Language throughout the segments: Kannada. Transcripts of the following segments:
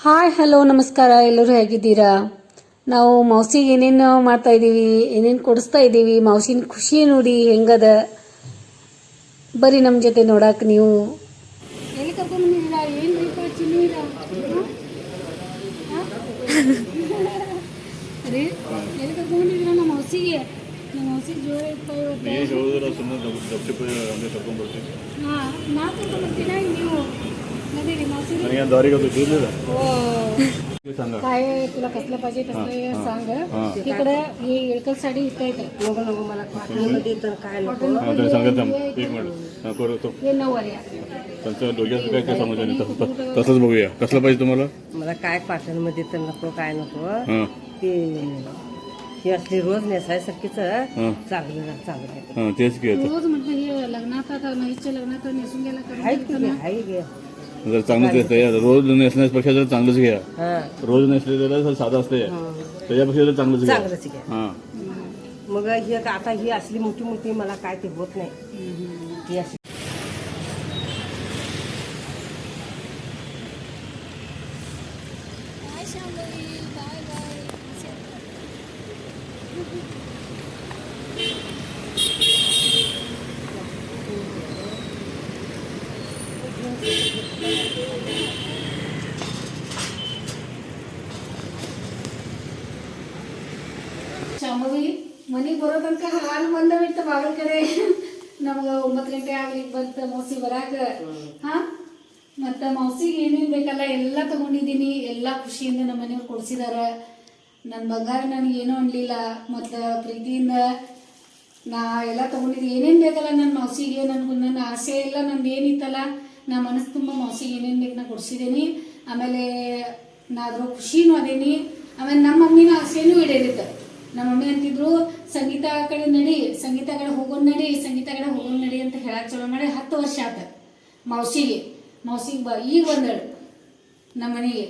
ಹಾಯ್ ಹಲೋ ನಮಸ್ಕಾರ ಎಲ್ಲರೂ ಹೇಗಿದ್ದೀರಾ? ನಾವು ಮೌಸಿಗೆ ಏನೇನು ಮಾಡ್ತಾ ಇದ್ದೀವಿ ಏನೇನು ಕೊಡಿಸ್ತಾ ಇದ್ದೀವಿ ಮೌಸಿನ ಖುಷಿ ನೋಡಿ ಹೆಂಗದ? ಬರಿ ನಮ್ಮ ಜೊತೆ ನೋಡಕ್ಕೆ ನೀವು. ಎಲ್ಲಿ ಕರ್ಕೊಂಡ್ಬಂದಿದ್ದೀರಾ? ಏನು ರೀ ಚಿನ್ನೀರ ರೀ ಎಲ್ಲಿ ಕರ್ಕೊಂಡ್ಬಂದಿದ್ದೀರಾ ನಮ್ಮ ಮೌಸಿಗೆ ನಮ್ಮ ಜೋರ ಇರ್ತಾ ಇವತ್ತು ಹಾಂ ನಾ आणि या तू हो. काय तुला कसलं पाहिजे तसलं सांग. तिकडे हे येळकल साडी नको मला तर काय नको. सांगत एक मिनिट. तसंच बघूया. कसलं पाहिजे तुम्हाला? मला काय कॉटनमध्ये तर नको काय नको. ते हे असली रोज नेसायसारखीच चांगलं चांगलं तेच घे रोज म्हटलं लग्नात आता लग्नात नेसून गेला आहेत की. जर चांगलंच घेतं या रोज नेसण्यापेक्षा जर चांगलंच घ्या. हां. रोज नेसलेलं साधं असते. त्याच्यापेक्षा जर चांगलंच घ्या. चांगलंच घ्या. हां. मग ही आता ही असली मोठी मोठी मला काय ते होत नाही. ಶಾಂಭವಿ ಮನೆಗೆ ಬರೋ ತನಕ ಹಾಲು ಬಂದವಿತ್ತು ಬಾಗಿಲ ಕಡೆ ನಮ್ಗೆ ಒಂಬತ್ತು ಗಂಟೆ ಆಗ್ಲಿಕ್ಕೆ ಬಂತ ಮೌಸಿ ಬರಾಕ. ಹಾ? ಮತ್ತು ಮೌಸಿಗೆ ಏನೇನು ಬೇಕಲ್ಲ ಎಲ್ಲ ತಗೊಂಡಿದ್ದೀನಿ. ಎಲ್ಲ ಖುಷಿಯಿಂದ ನಮ್ಮ ಮನೆಯವ್ರು ಕೊಡ್ಸಿದಾರ. ನನ್ನ ಬಂಗಾರ ನನಗೆ ಏನೂ ಅನ್ಲಿಲ್ಲ. ಮತ್ತು ಪ್ರೀತಿಯಿಂದ ನಾ ಎಲ್ಲ ತಗೊಂಡಿದ್ದು ಏನೇನು ಬೇಕಲ್ಲ ನನ್ನ ಮೌಸಿಗೆ ನನಗೂ ನನ್ನ ಆಸೆ ಎಲ್ಲ ನಂದು ಏನಿತ್ತಲ್ಲ ನಾ ಮನಸ್ಸು ತುಂಬ ಮೌಸಿಗೆ ಏನೇನು ಬೇಕು ನಾ ಕೊಡಿಸಿದ್ದೀನಿ ಆಮೇಲೆ ನಾ ಅದ್ರ ಖುಷಿನೂ ಅದೇನಿ. ಆಮೇಲೆ ನಮ್ಮ ಮಮ್ಮಿನ ಆಸೆನೂ ಈಡೇರಿತ್ತು. ನಮ್ಮ ಮಮ್ಮಿ ಅಂತಿದ್ರು, ಸಂಗೀತ ಕಡೆ ನಡಿ, ಸಂಗೀತ ಕಡೆ ಹೋಗೋಣ ನಡಿ, ಸಂಗೀತ ಕಡೆ ಹೋಗೋಣ ನಡಿ ಅಂತ ಹೇಳಕ್ ಚಲೋ ಮಾಡಿ ಹತ್ತು ವರ್ಷ ಆತ ಮೌಸಿಗೆ ಮೌಸಿಗೆ ಬ, ಈಗ ಬಂದಳು ನಮ್ಮ ಮನೆಗೆ.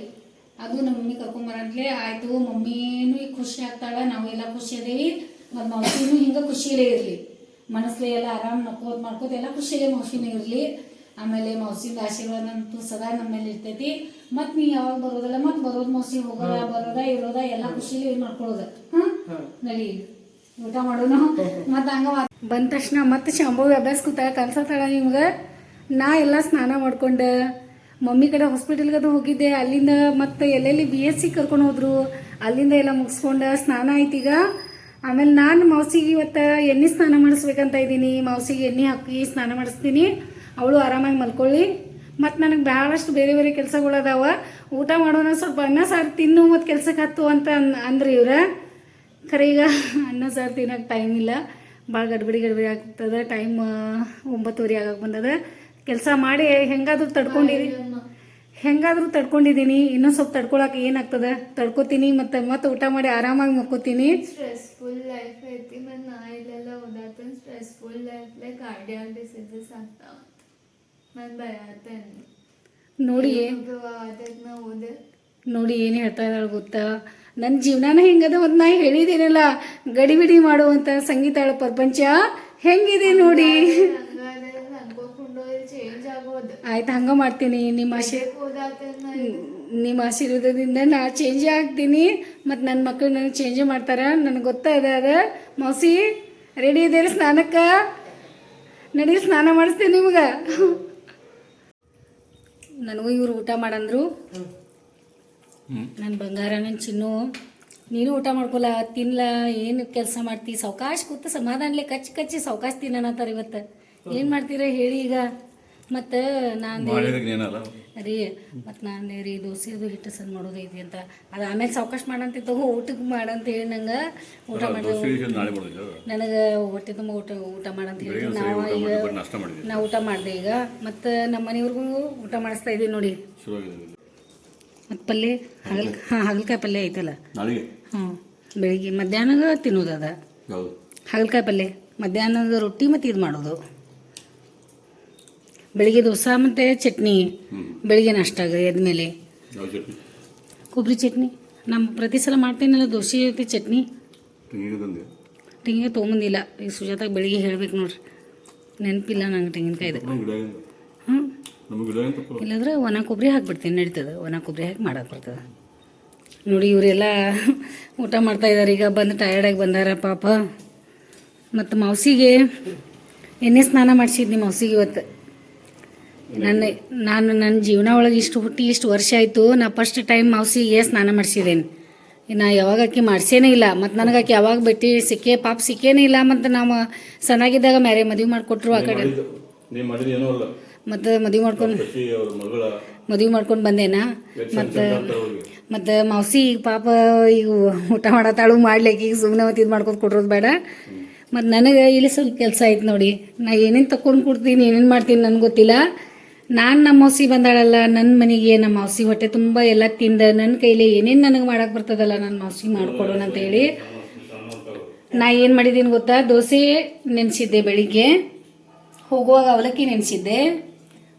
ಅದು ನಮ್ಮ ಮಮ್ಮಿ ಕರ್ಕೊಂಬರಂತ್ಲೆ ಆಯ್ತು. ಮಮ್ಮಿನು ಈಗ ಖುಷಿ ಆಗ್ತಾಳ ನಾವೆಲ್ಲ ಖುಷಿ ಅದೇವಿ ಮತ್ತು ಮೌಸಿನೂ ಹಿಂಗೆ ಖುಷಿಯಲ್ಲೇ ಇರಲಿ. ಮನಸ್ಸಲ್ಲಿ ಎಲ್ಲ ಆರಾಮ್ ನಕ್ಕೋತ್ ಮಾಡ್ಕೋತ ಎಲ್ಲ ಖುಷಿಯಲ್ಲೇ ಮೌಸಿನೂ ಇರಲಿ. ಆಮೇಲೆ ಮೌಸಿಂದ ಆಶೀರ್ವಾದ ಅಂತೂ ಸದಾ ನಮ್ಮ ಮೇಲೆ ಇರ್ತೈತಿ. ಮತ್ತು ನೀ ಯಾವಾಗ ಬರೋದಲ್ಲ ಮತ್ತು ಬರೋದು ಮೌಸಿ ಹೋಗೋದ ಬರೋದ ಇರೋದ ಎಲ್ಲ ಖುಷಿಲಿ ಇದು ಮಾಡ್ಕೊಳ್ಳೋದ ಹಾಂ? ನಡಿ ಊಟ ಮಾಡೋನು. ಮತ್ತು ಹಂಗ ಬಂದ ತಕ್ಷಣ ಮತ್ತೆ ಶಾಂಭವಿ ಅಭ್ಯಾಸ ಕೂತ ಕನ್ಸತ್ತಾಳ ನಿಮ್ಗೆ. ನಾ ಎಲ್ಲ ಸ್ನಾನ ಮಾಡ್ಕೊಂಡು ಮಮ್ಮಿ ಕಡೆ ಹಾಸ್ಪಿಟಲ್ಗೆ ಅದು ಹೋಗಿದ್ದೆ. ಅಲ್ಲಿಂದ ಮತ್ತೆ ಎಲ್ಲೆಲ್ಲಿ ಬಿ ಎಸ್ ಸಿ ಕರ್ಕೊಂಡು ಹೋದ್ರು. ಅಲ್ಲಿಂದ ಎಲ್ಲ ಮುಗಿಸ್ಕೊಂಡು ಸ್ನಾನ ಆಯ್ತೀಗ ಆಮೇಲೆ ನಾನು ಮೌಸಿಗೆ ಇವತ್ತು ಎಣ್ಣೆ ಸ್ನಾನ ಮಾಡಿಸ್ಬೇಕಂತ ಇದ್ದೀನಿ. ಮೌಸಿಗೆ ಎಣ್ಣೆ ಹಾಕಿ ಸ್ನಾನ ಮಾಡಿಸ್ತೀನಿ. ಅವಳು ಆರಾಮಾಗಿ ಮಲ್ಕೊಳ್ಳಿ. ಮತ್ತು ನನಗೆ ಭಾಳಷ್ಟು ಬೇರೆ ಬೇರೆ ಕೆಲಸಗಳದಾವ. ಊಟ ಮಾಡೋಣ ಸ್ವಲ್ಪ ಅನ್ನ ಸಾರು ತಿನ್ನು ಮತ್ತು ಕೆಲಸಕ್ಕೆ ಹತ್ತು ಅಂತ ಅನ್, ಅಂದ್ರಿ ಇವ್ರ. ಖರೆ ಈಗ ಅನ್ನ ಸಾರು ತಿನ್ನೋಕೆ ಟೈಮ್ ಇಲ್ಲ. ಭಾಳ ಗಡ್ಬಡಿ ಗಡ್ಬಡಿ ಆಗ್ತದೆ. ಟೈಮ್ ಒಂಬತ್ತುವರೆ ಆಗಕ್ಕೆ ಬಂದದ. ಕೆಲಸ ಮಾಡಿ ಹೆಂಗಾದ್ರೂ ತಡ್ಕೊಂಡಿದ್ದೀನಿ ಹೆಂಗಾದರೂ ತಡ್ಕೊಂಡಿದ್ದೀನಿ ಇನ್ನೂ ಸ್ವಲ್ಪ ತಡ್ಕೊಳಕ್ಕೆ ಏನಾಗ್ತದೆ ತಡ್ಕೊತೀನಿ ಮತ್ತು, ಮತ್ತೆ ಊಟ ಮಾಡಿ ಆರಾಮಾಗಿ ಮಕ್ಕೋತೀನಿ ಸ್ಟ್ರೆಸ್ಫುಲ್ ಲೈಫ್ ಐತಿ ಮತ್ತು ನಾ ಇಲ್ಲೆಲ್ಲ ಫುಲ್ ಸ್ಟ್ರೆಸ್ಫುಲ್ ಲೈಫ್ಲೆ ಕಾರ್ಡಿಯಾಕ್ ಡಿಸೀಸಸ್ ಆಗ್ತಾವೆ. ನೋಡಿ ಓದೆ ನೋಡಿ ಏನು ಹೇಳ್ತಾ ಇದ್ದಾಳೆ ಗೊತ್ತಾ? ನನ್ನ ಜೀವನಾನ ಹೆಂಗದ ಒಂದು ನಾ ಹೇಳಿದ್ದೀನಲ್ಲ ಗಡಿಬಿಡಿ ಮಾಡುವಂಥ ಸಂಗೀತಾಳ ಪ್ರಪಂಚ ಹೆಂಗಿದೆ ನೋಡಿ. ಆಯ್ತು ಹಂಗೆ ಮಾಡ್ತೀನಿ. ನಿಮ್ಮ ಆಶೀ ನಿಮ್ಮ ಆಶೀರ್ವಾದದಿಂದ ನಾ ಚೇಂಜ್ ಆಗ್ತೀನಿ. ಮತ್ತು ನನ್ನ ಮಕ್ಕಳು ನನಗೆ ಚೇಂಜ್ ಮಾಡ್ತಾರೆ. ನನಗೆ ಗೊತ್ತಾಇದೆ ಅದ. ಮೌಸಿ ರೆಡಿ ಇದೆ ಸ್ನಾನಕ್ಕೆ? ನಡಿ ಸ್ನಾನ ಮಾಡಿಸ್ತೀನಿ ನಿಮ್ಗೆ. ನನಗೂ ಇವ್ರು ಊಟ ಮಾಡಂದ್ರು. ನನ್ನ ಬಂಗಾರ ನನ್ನ ಚಿನ್ನು. ನೀನು ಊಟ ಮಾಡ್ಕೊಲ್ಲ ತಿನ್ಲ ಏನು ಕೆಲಸ ಮಾಡ್ತಿ? ಸಾವಕಾಶ ಕೂತು ಸಮಾಧಾನಲೆ ಕಚ್ಚಿ ಕಚ್ಚಿ ಸಾವಕಾಶ ಅಂತಾರೆ ಇವತ್ತು. ಏನು ಮಾಡ್ತೀರ ಹೇಳಿ ಈಗ? ಮತ್ತು ನಾನು ರೀ ಮತ್ತು ನಾನು ರೀ ದೋಸೆ ಅದು ಹಿಟ್ಟು ಸಣ್ಣ ಮಾಡೋದೈತಿ ಅಂತ. ಅದು ಆಮೇಲೆ ಸಾವಕಾಶ ಮಾಡಂತ ತಗೋ ಊಟಕ್ಕೆ ಮಾಡಂತ ಹೇಳಿ ನಂಗೆ ಊಟ ಮಾಡಿ ನನಗೆ ಹೊಟ್ಟೆ ತುಂಬ ಊಟ ಊಟ ಮಾಡಂತ ಹೇಳಿ ನಾವು ಈಗ ನಾ ಊಟ ಮಾಡಿದೆ ಈಗ. ಮತ್ತು ನಮ್ಮ ಮನೆಯವ್ರಿಗೂ ಊಟ ಮಾಡಿಸ್ತಾ ಇದ್ದೀವಿ ನೋಡಿ. ಮತ್ತು ಪಲ್ಯ ಹಾಗಲ್ ಹಾಂ ಹಾಗಲಕಾಯಿ ಪಲ್ಯ ಐತಲ್ಲ? ಹ್ಞೂ ಬೆಳಿಗ್ಗೆ ಮಧ್ಯಾಹ್ನಗ ತಿನ್ನೋದು ಅದ. ಹಗಲ್ಕಾಯಿ ಹಾಗಲಕಾಯಿ ಪಲ್ಯ ಮಧ್ಯಾಹ್ನದ ರೊಟ್ಟಿ ಮತ್ತು ಇದು ಮಾಡೋದು. ಬೆಳಿಗ್ಗೆ ದೋಸೆ ಮತ್ತು ಚಟ್ನಿ. ಬೆಳಿಗ್ಗೆ ನಾಷ್ಟಾಗ ಎದ್ಮೇಲೆ. ಕೊಬ್ಬರಿ ಚಟ್ನಿ? ನಮ್ಮ ಪ್ರತಿ ಸಲ ಮಾಡ್ತೀನಲ್ಲ ದೋಸೆ ಜೊತೆ ಚಟ್ನಿ. ತೆಂಗಿನ ತೊಗೊಂಬಂದಿಲ್ಲ. ಈಗ ಸುಜಾತಾಗ ಬೆಳಿಗ್ಗೆ ಹೇಳ್ಬೇಕು ನೋಡ್ರಿ. ನೆನಪಿಲ್ಲ ನಂಗೆ ತೆಂಗಿನಕಾಯ್ದು. ಹ್ಞೂ ಇಲ್ಲಾಂದ್ರೆ ಒಣ ಕೊಬ್ಬರಿ ಹಾಕ್ಬಿಡ್ತೀನಿ ನಡೀತದೆ. ಒಣ ಕೊಬ್ಬರಿ ಹಾಕಿ ಮಾಡಕ್ಕೆ ಬರ್ತದೆ. ನೋಡಿ ಇವರೆಲ್ಲ ಊಟ ಮಾಡ್ತಾ ಇದ್ದಾರೆ ಈಗ ಬಂದು ಟಯರ್ಡಾಗಿ ಬಂದಾರ ಪಾಪ. ಮತ್ತು ಮೌಸಿಗೆ ಎಣ್ಣೆ ಸ್ನಾನ ಮಾಡಿಸಿದ್ನಿ ಮೌಸಿಗೆ ಇವತ್ತು. ನನ್ನ ನಾನು ನನ್ನ ಜೀವನ ಒಳಗೆ ಇಷ್ಟು ಹುಟ್ಟಿ ಇಷ್ಟು ವರ್ಷ ಆಯಿತು. ನಾ ಫಸ್ಟ್ ಟೈಮ್ ಮೌಸಿಗೆ ಸ್ನಾನ ಮಾಡಿಸಿದ್ದೇನೆ ನಾ ಯಾವಾಗ ಆಕೆ ಮಾಡಿಸೇನೇ ಇಲ್ಲ. ಮತ್ತು ನನಗೆ ಆಕೆ ಯಾವಾಗ ಭೇಟಿ ಸಿಕ್ಕೇ ಪಾಪ ಸಿಕ್ಕೇನೇ ಇಲ್ಲ. ಮತ್ತು ನಾವು ಸಣ್ಣಾಗಿದ್ದಾಗ ಮ್ಯಾರೇ ಮದುವೆ ಮಾಡಿಕೊಟ್ರು ಆ ಕಡೆ. ಮತ್ತು ಮದುವೆ ಮಾಡ್ಕೊಂಡು ಮದುವೆ ಮಾಡ್ಕೊಂಡು ಬಂದೇನಾ. ಮತ್ತು. ಮತ್ತು ಮಾವಸಿ ಈಗ ಪಾಪ ಈಗ ಊಟ ಮಾಡತ್ತಾಳು ಮಾಡ್ಲಿಕ್ಕೆ ಈಗ ಸುಮ್ಮನೆ ಮತ್ತು ಇದು ಮಾಡ್ಕೊಂಡು ಕೊಟ್ರೋದು ಬೇಡ. ಮತ್ತು ನನಗೆ ಇಲ್ಲಿ ಸ್ವಲ್ಪ ಕೆಲಸ ಐತೆ ನೋಡಿ. ನಾ ಏನೇನು ತಕೊಂಡು ಕೊಡ್ತೀನಿ ಏನೇನು ಮಾಡ್ತೀನಿ ನನಗೆ ಗೊತ್ತಿಲ್ಲ. ನಾನು ನಮ್ಮ ಮೌಸಿ ಬಂದಾಳಲ್ಲ ನನ್ನ ಮನೆಗೆ ನಮ್ಮ ಮೌಸಿ ಹೊಟ್ಟೆ ತುಂಬ ಎಲ್ಲ ತಿಂದ ನನ್ನ ಕೈಲಿ ಏನೇನು ನನಗೆ ಮಾಡೋಕೆ ಬರ್ತದಲ್ಲ ನನ್ನ ಮೌಸಿ ಮಾಡ್ಕೊಡೋಣ ಅಂತ ಹೇಳಿ. ನಾ ಏನು ಮಾಡಿದ್ದೀನಿ ಗೊತ್ತಾ? ದೋಸೆ ನೆನೆಸಿದ್ದೆ ಬೆಳಿಗ್ಗೆ. ಹೋಗುವಾಗ ಅವಲಕ್ಕಿ ನೆನೆಸಿದ್ದೆ.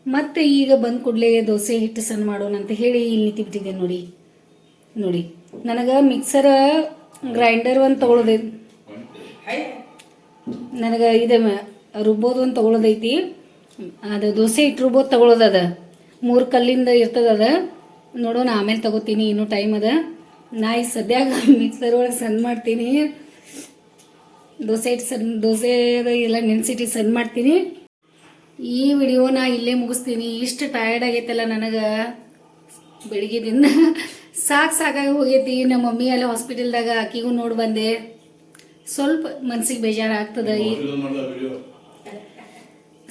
ಮತ್ತೆ ಈಗ ಬಂದ ಕೂಡಲೇ ದೋಸೆ ಹಿಟ್ಟು ಸಣ್ಣ ಮಾಡೋಣ ಅಂತ ಹೇಳಿ ಇಲ್ಲಿ ನಿಂತಿಬಿಟ್ಟಿದ್ದೆ ನೋಡಿ. ನೋಡಿ. ನನಗೆ ಮಿಕ್ಸರ್ ಗ್ರೈಂಡರ್ ಒಂದು ತೊಗೊಳೋದೈತಿ ನನಗೆ ಇದೆ ಮ- ರುಬ್ಬೋದು ಒಂದು ತೊಗೊಳೋದೈತಿ. ಅದು ದೋಸೆ ಇಟ್ಟರು ರುಬ್ಬೋದು ತಗೊಳ್ಳೋದದ ಮೂರು ಕಲ್ಲಿಂದ ಇರ್ತದದ ನೋಡೋಣ ಆಮೇಲೆ ತಗೋತೀನಿ, ಇನ್ನೂ ಟೈಮ್ ಅದ. ನಾ ಈಗ ಸದ್ಯಾಗ ಮಿಕ್ಸರ್ ಒಳಗೆ ಸಣ್ಣ ಮಾಡ್ತೀನಿ. ದೋಸೆ ಇಟ್ಟು ಸಣ್ಣ ದೋಸೆ ಎಲ್ಲ ನೆನೆಸಿಟ್ಟು ಸಣ್ಣ ಮಾಡ್ತೀನಿ. ಈ ವಿಡಿಯೋನ ಇಲ್ಲೇ ಮುಗಿಸ್ತೀನಿ. ಇಷ್ಟು ಟಯರ್ಡ್ ಆಗೈತಲ್ಲ ನನಗೆ. ಬೆಳಿಗ್ಗೆದಿಂದ ಸಾಕು ಸಾಕಾಗಿ ಹೋಗೈತಿ. ನಮ್ಮ ಮಮ್ಮಿ ಅಲ್ಲಿ ಹಾಸ್ಪಿಟಲ್ದಾಗ ಆಕಿಗೂ ನೋಡಿ ಬಂದೆ. ಸ್ವಲ್ಪ ಮನ್ಸಿಗೆ ಬೇಜಾರಾಗ್ತದೆ ಈ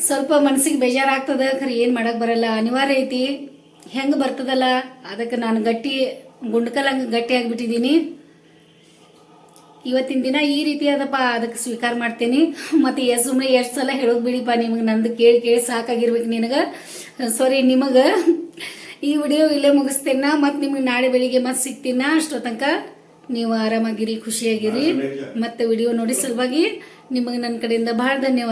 ಸ್ವಲ್ಪ ಮನ್ಸಿಗೆ ಬೇಜಾರಾಗ್ತದೆ ಖರೆ ಏನು ಮಾಡಕ್ಕೆ ಬರಲ್ಲ. ಅನಿವಾರ್ಯ ಐತಿ. ಹೆಂಗೆ ಬರ್ತದಲ್ಲ? ಅದಕ್ಕೆ ನಾನು ಗಟ್ಟಿ ಗುಂಡ್ಕಲಂಗೆ ಗಟ್ಟಿ ಆಗಿಬಿಟ್ಟಿದ್ದೀನಿ ಇವತ್ತಿನ ದಿನ ಈ ರೀತಿ ಅದಪ್ಪ ಅದಕ್ಕೆ ಸ್ವೀಕಾರ ಮಾಡ್ತೀನಿ. ಮತ್ತು ಎಷ್ಟು ಸುಮ್ಮನೆ ಎಷ್ಟು ಸಲ ಹೇಳೋದು ಬಿಡಿಪ್ಪ ನಿಮಗೆ ನಂದು ಕೇಳಿ ಕೇಳಿ ಸಾಕಾಗಿರ್ಬೇಕು ನಿನಗೆ. ಸಾರಿ ನಿಮಗೆ. ಈ ವಿಡಿಯೋ ಇಲ್ಲೇ ಮುಗಿಸ್ತೇನೆ ಮತ್ತು ನಿಮಗೆ ನಾಳೆ ಬೆಳಿಗ್ಗೆ ಮತ್ತೆ ಸಿಗ್ತೀನ. ಅಷ್ಟೋ ತನಕ ನೀವು ಆರಾಮಾಗಿರಿ ಖುಷಿಯಾಗಿರಿ. ಮತ್ತು ವಿಡಿಯೋ ನೋಡಿ ಸಲುವಾಗಿ ನಿಮಗೆ ನನ್ನ ಕಡೆಯಿಂದ ಭಾಳ ಧನ್ಯವಾದ.